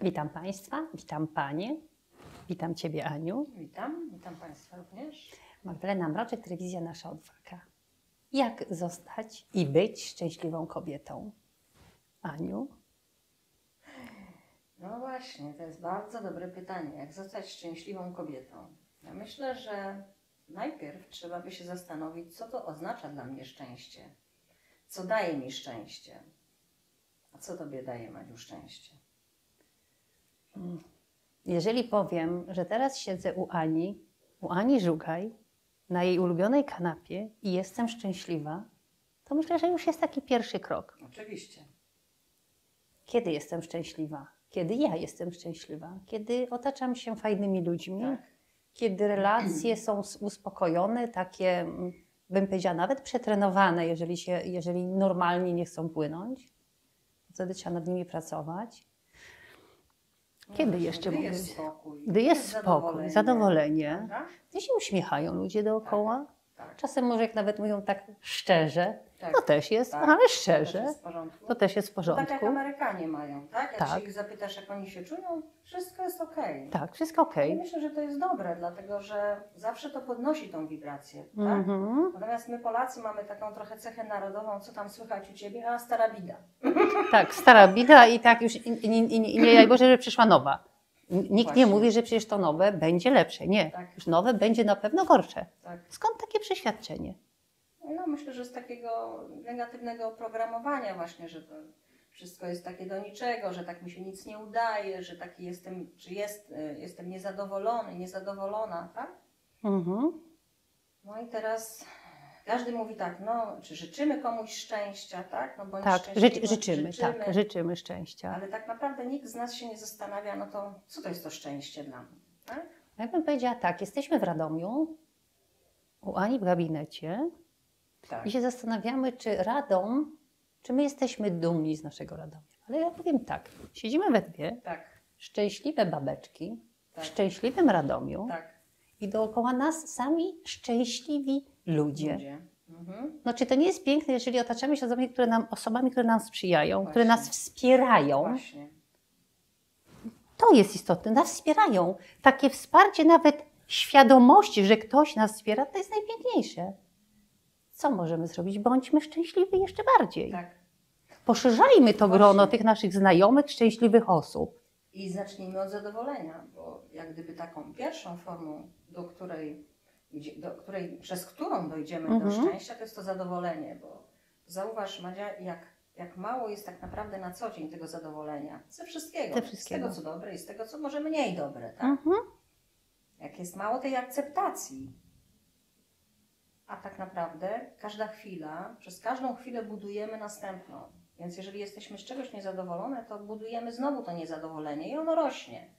Witam Państwa, witam Panie, witam Ciebie Aniu. Witam, witam Państwa również. Magdalena Mroczek, Telewizja Nasza Odwaga. Jak zostać i być szczęśliwą kobietą? Aniu? No właśnie, to jest bardzo dobre pytanie. Jak zostać szczęśliwą kobietą? Ja myślę, że najpierw trzeba by się zastanowić, co to oznacza dla mnie szczęście. Co daje mi szczęście? A co Tobie daje, Madziu, szczęście? Jeżeli powiem, że teraz siedzę u Ani, u Ani Żugaj, na jej ulubionej kanapie i jestem szczęśliwa, to myślę, że już jest taki pierwszy krok. Oczywiście. Kiedy jestem szczęśliwa? Kiedy ja jestem szczęśliwa? Kiedy otaczam się fajnymi ludźmi? Tak. Kiedy relacje są uspokojone, takie, mm, bym powiedziała, nawet przetrenowane, jeżeli, się, jeżeli normalnie nie chcą płynąć, to wtedy trzeba nad nimi pracować. Kiedy jeszcze gdy mogę- jest spokój. Gdy jest spokój, zadowolenie, gdy się uśmiechają ludzie dookoła, Tak, czasem może jak nawet mówią tak szczerze, tak. to też jest, Tak, ale To też szczerze, jest w porządku. to też jest w Tak jak porządku. Amerykanie mają, tak? Jak Tak. się ich zapytasz, jak oni się czują, wszystko jest okej. Tak, wszystko I okej. myślę, że to jest dobre, dlatego że zawsze to podnosi tą wibrację, tak? Mhm. Natomiast my Polacy mamy taką trochę cechę narodową, co tam słychać u Ciebie, a stara bida. Tak, stara bida i tak już i, i, i, i nie daj Boże, że przyszła nowa. Nikt Właśnie. nie mówi, że przecież to nowe będzie lepsze. Nie, Tak. już nowe będzie na pewno gorsze. Tak. Skąd takie przeświadczenie? No myślę, że z takiego negatywnego oprogramowania właśnie, że to wszystko jest takie do niczego, że tak mi się nic nie udaje, że taki jestem, czy jest, y, jestem niezadowolony, niezadowolona, tak? Mhm. No i teraz każdy mówi tak, no, czy życzymy komuś szczęścia, tak? No bądź Tak, ży, życzymy, tak, życzymy szczęścia. Ale tak naprawdę nikt z nas się nie zastanawia, no to co to jest to szczęście dla mnie, tak? Ja bym powiedziała tak, jesteśmy w Radomiu, u Ani w gabinecie Tak. i się zastanawiamy, czy Radom, czy my jesteśmy dumni z naszego Radomia. Ale ja powiem tak, siedzimy we dwie, Tak, szczęśliwe babeczki, w tak, szczęśliwym Radomiu tak. i dookoła nas sami szczęśliwi ludzie. Ludzie. Mhm. No czy to nie jest piękne, jeżeli otaczamy się osobami, które nam, osobami, które nam sprzyjają, które Właśnie. nas wspierają? Właśnie. To jest istotne, nas wspierają. Takie wsparcie nawet świadomości, że ktoś nas wspiera, to jest najpiękniejsze. Co możemy zrobić? Bądźmy szczęśliwi jeszcze bardziej. Tak. Poszerzajmy to Właśnie. grono tych naszych znajomych, szczęśliwych osób. I zacznijmy od zadowolenia, bo jak gdyby taką pierwszą formą, do której, do której przez którą dojdziemy do Mhm. szczęścia, to jest to zadowolenie, bo zauważ Madzia, jak, jak mało jest tak naprawdę na co dzień tego zadowolenia. Ze wszystkiego. Ze wszystkiego. Z tego, co dobre i z tego, co może mniej dobre. Tak? Mhm. Jak jest mało tej akceptacji. A tak naprawdę każda chwila, przez każdą chwilę budujemy następną. Więc jeżeli jesteśmy z czegoś niezadowolone, to budujemy znowu to niezadowolenie i ono rośnie.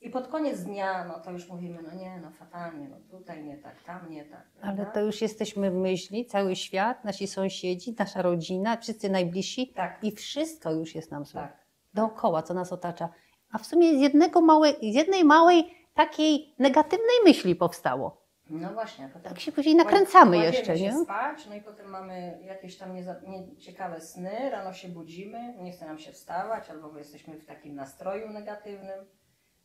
I pod koniec dnia, no to już mówimy, no nie, no fatalnie, no tutaj nie tak, tam nie tak. Ale prawda? to już jesteśmy w myśli, cały świat, nasi sąsiedzi, nasza rodzina, wszyscy najbliżsi Tak, i wszystko już jest nam złe. tak. Dookoła, co nas otacza. A w sumie z, jednego małe, z jednej małej takiej negatywnej myśli powstało. No właśnie, potem Tak się później nakręcamy kładziemy jeszcze, się nie? spać, no i potem mamy jakieś tam nieciekawe sny, rano się budzimy, nie chce nam się wstawać, albo jesteśmy w takim nastroju negatywnym.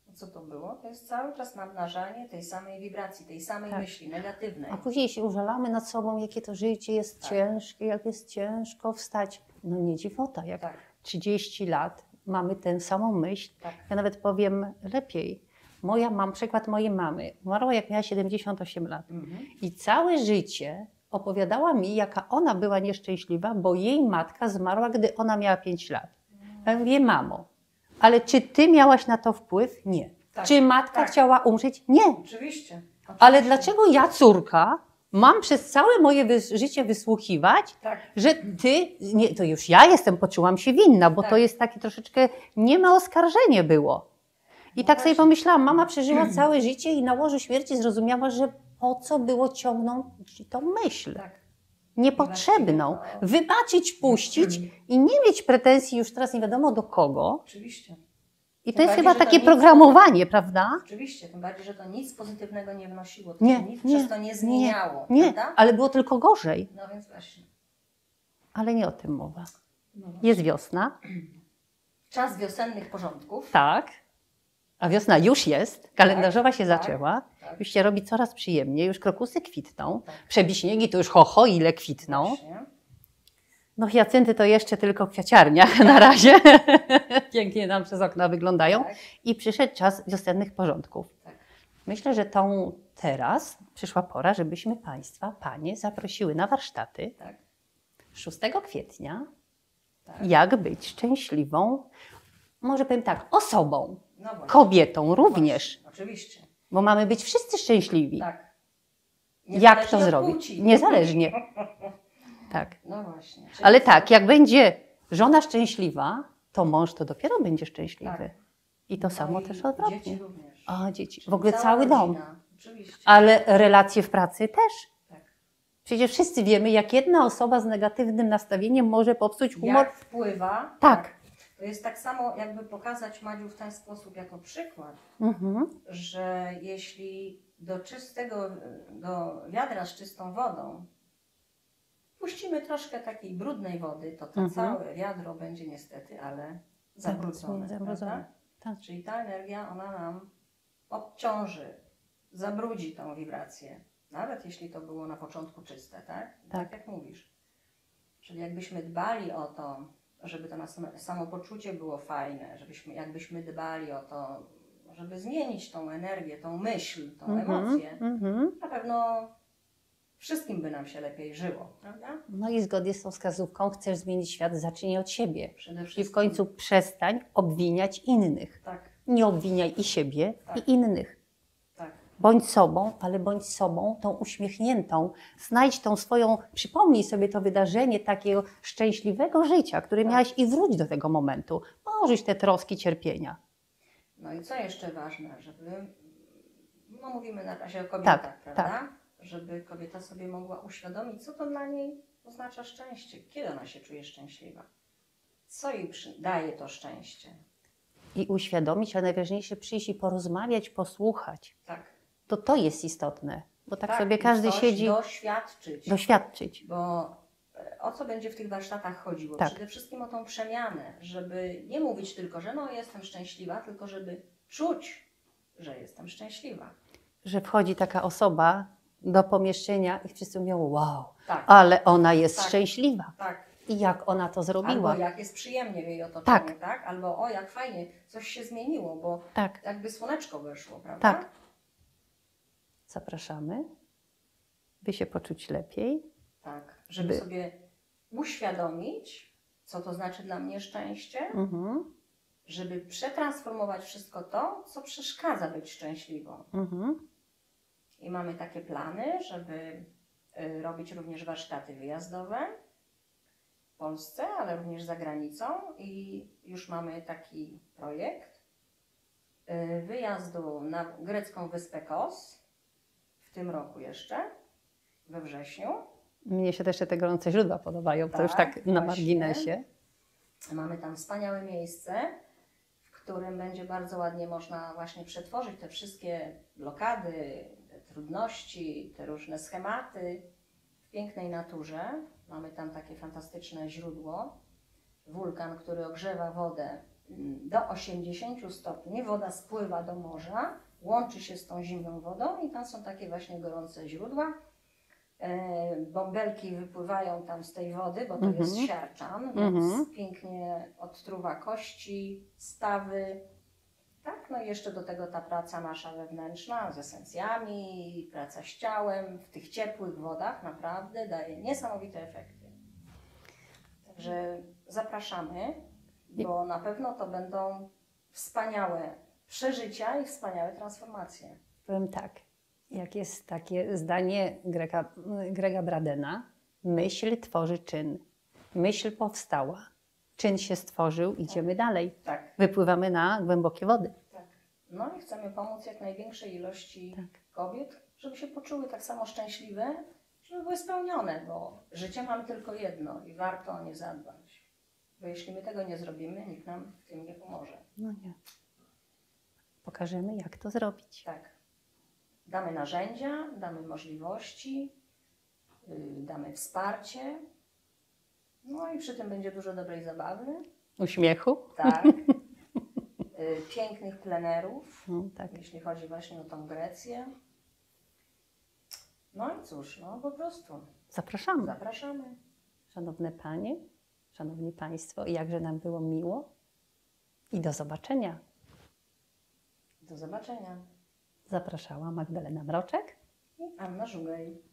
No co to było? To jest cały czas namnażanie tej samej wibracji, tej samej Tak. myśli negatywnej. A później się użalamy nad sobą, jakie to życie jest Tak. ciężkie, jak jest ciężko wstać. No nie dziwota, jak Tak, 30 lat mamy tę samą myśl. tak, Ja nawet powiem lepiej. Moja mam przykład mojej mamy. Umarła jak miała 78 lat. mhm. I całe życie opowiadała mi, jaka ona była nieszczęśliwa, bo jej matka zmarła, gdy ona miała 5 lat. Ja mówię, mamo, ale czy ty miałaś na to wpływ? Nie. Tak, Czy matka tak. chciała umrzeć? Nie. Oczywiście. Ale oczywiście. dlaczego ja, córka, mam przez całe moje wys- życie wysłuchiwać, Tak, że ty, nie, to już ja jestem, poczułam się winna, bo Tak. to jest takie troszeczkę, nie ma oskarżenie było. I tak sobie pomyślałam, mama przeżyła całe życie i na łożu śmierci zrozumiała, że po co było ciągnąć tą myśl tak. niepotrzebną, wybaczyć, puścić i nie mieć pretensji już teraz nie wiadomo do kogo. Oczywiście. I to jest chyba takie programowanie, prawda? Oczywiście, tym bardziej, że to nic pozytywnego nie wnosiło, to Nie, nic nie, przez to nie zmieniało, Nie, prawda? ale było tylko gorzej. No więc właśnie. Ale nie o tym mowa. No. Jest wiosna, czas wiosennych porządków. Tak. A wiosna już jest, kalendarzowa się tak, zaczęła, tak. już się robi coraz przyjemniej, już krokusy kwitną, Tak. przebiśniegi to już ho, ho ile kwitną. Właśnie. No hiacynty to jeszcze tylko w kwiaciarniach na razie. Pięknie nam przez okna wyglądają. Tak, I przyszedł czas wiosennych porządków. tak. Myślę, że tą teraz przyszła pora, żebyśmy Państwa, Panie, zaprosiły na warsztaty tak, 6 kwietnia. tak. Jak być szczęśliwą, może powiem tak, osobą, No właśnie. kobietą również, Właśnie, Oczywiście. bo mamy być wszyscy szczęśliwi. Tak. Jak to zrobić? płci. Niezależnie. Tak. No właśnie. Czyli Ale tak, jak będzie żona szczęśliwa, to mąż to dopiero będzie szczęśliwy. Tak. I to No samo i też Dzieci odwrotnie. również. A dzieci, w ogóle cały dom. rodzina. Oczywiście. Ale relacje w pracy też. Tak. Przecież wszyscy wiemy, jak jedna osoba z negatywnym nastawieniem może popsuć humor. Jak wpływa. Tak. To jest tak samo, jakby pokazać Madziu w ten sposób jako przykład, Mhm. że jeśli do czystego, do wiadra z czystą wodą puścimy troszkę takiej brudnej wody, to to Mhm. całe wiadro będzie niestety, ale zabrudzone. Zabrudzone. Tak. Czyli ta energia, ona nam obciąży, zabrudzi tą wibrację. Nawet jeśli to było na początku czyste, tak? Tak. jak mówisz. Czyli jakbyśmy dbali o to, żeby to nas samopoczucie było fajne, żebyśmy, jakbyśmy dbali o to, żeby zmienić tą energię, tą myśl, tą emocję, mhm. na pewno wszystkim by nam się lepiej żyło, prawda? No i zgodnie z tą wskazówką, chcesz zmienić świat, zacznij od siebie. Przede I wszystkim. w końcu przestań obwiniać innych. Tak, Nie obwiniaj i siebie, Tak. i innych. Tak. Bądź sobą, ale bądź sobą, tą uśmiechniętą. Znajdź tą swoją, przypomnij sobie to wydarzenie takiego szczęśliwego życia, które Tak. miałaś i wróć do tego momentu. Porzuć te troski, cierpienia. No i co jeszcze ważne, żeby, no mówimy na razie o kobietach, Tak, prawda? Żeby kobieta sobie mogła uświadomić, co to dla niej oznacza szczęście, kiedy ona się czuje szczęśliwa, co jej daje to szczęście. I uświadomić, ale najważniejsze przyjść i porozmawiać, posłuchać. Tak. To to jest istotne, bo tak, sobie i każdy siedzi doświadczyć. doświadczyć. Bo e, o co będzie w tych warsztatach chodziło? Tak. Przede wszystkim o tą przemianę, żeby nie mówić tylko, że no jestem szczęśliwa, tylko żeby czuć, że jestem szczęśliwa. Że wchodzi taka osoba do pomieszczenia i wszyscy mówią, wow, Tak, ale ona jest Tak. szczęśliwa. tak. I jak ona to zrobiła. Albo jak jest przyjemnie w jej otoczeniu, Tak. tak. Albo o, jak fajnie, coś się zmieniło, bo Tak, jakby słoneczko weszło, prawda? tak. Zapraszamy, by się poczuć lepiej. Tak, żeby By- sobie uświadomić, co to znaczy dla mnie szczęście, Mhm, żeby przetransformować wszystko to, co przeszkadza być szczęśliwą. mhm. I mamy takie plany, żeby y, robić również warsztaty wyjazdowe w Polsce, ale również za granicą. I już mamy taki projekt y, wyjazdu na grecką wyspę Kos w tym roku jeszcze, we wrześniu. Mnie się też te gorące źródła podobają, to już Tak, tak na właśnie. marginesie. Mamy tam wspaniałe miejsce, w którym będzie bardzo ładnie można właśnie przetworzyć te wszystkie blokady, te trudności, te różne schematy w pięknej naturze. Mamy tam takie fantastyczne źródło, wulkan, który ogrzewa wodę mm, do 80 stopni. Woda spływa do morza, łączy się z tą zimną wodą i tam są takie właśnie gorące źródła. E, Bąbelki wypływają tam z tej wody, bo to Mhm. jest siarczan, Mhm. więc pięknie odtruwa kości, stawy. Tak, no i jeszcze do tego ta praca nasza wewnętrzna z esencjami, praca z ciałem w tych ciepłych wodach naprawdę daje niesamowite efekty. Także zapraszamy, bo na pewno to będą wspaniałe przeżycia i wspaniałe transformacje. Powiem tak, jak jest takie zdanie Grega, Grega Bradena, myśl tworzy czyn. Myśl powstała, czyn się stworzył, idziemy dalej. Tak, Wypływamy na głębokie wody. tak. No i chcemy pomóc jak największej ilości Tak. kobiet, żeby się poczuły tak samo szczęśliwe, żeby były spełnione, bo życie mamy tylko jedno i warto o nie zadbać. Bo jeśli my tego nie zrobimy, nikt nam w tym nie pomoże. No nie. Pokażemy, jak to zrobić. Tak. Damy narzędzia, damy możliwości, yy, damy wsparcie. No i przy tym będzie dużo dobrej zabawy. Uśmiechu. tak, y, pięknych plenerów, No, tak. jeśli chodzi właśnie o tą Grecję. No i cóż, no po prostu Zapraszamy. zapraszamy. Szanowne Panie, Szanowni Państwo, jakże nam było miło. I do zobaczenia. Do zobaczenia. Zapraszała Magdalena Mroczek. I Anna Żugaj.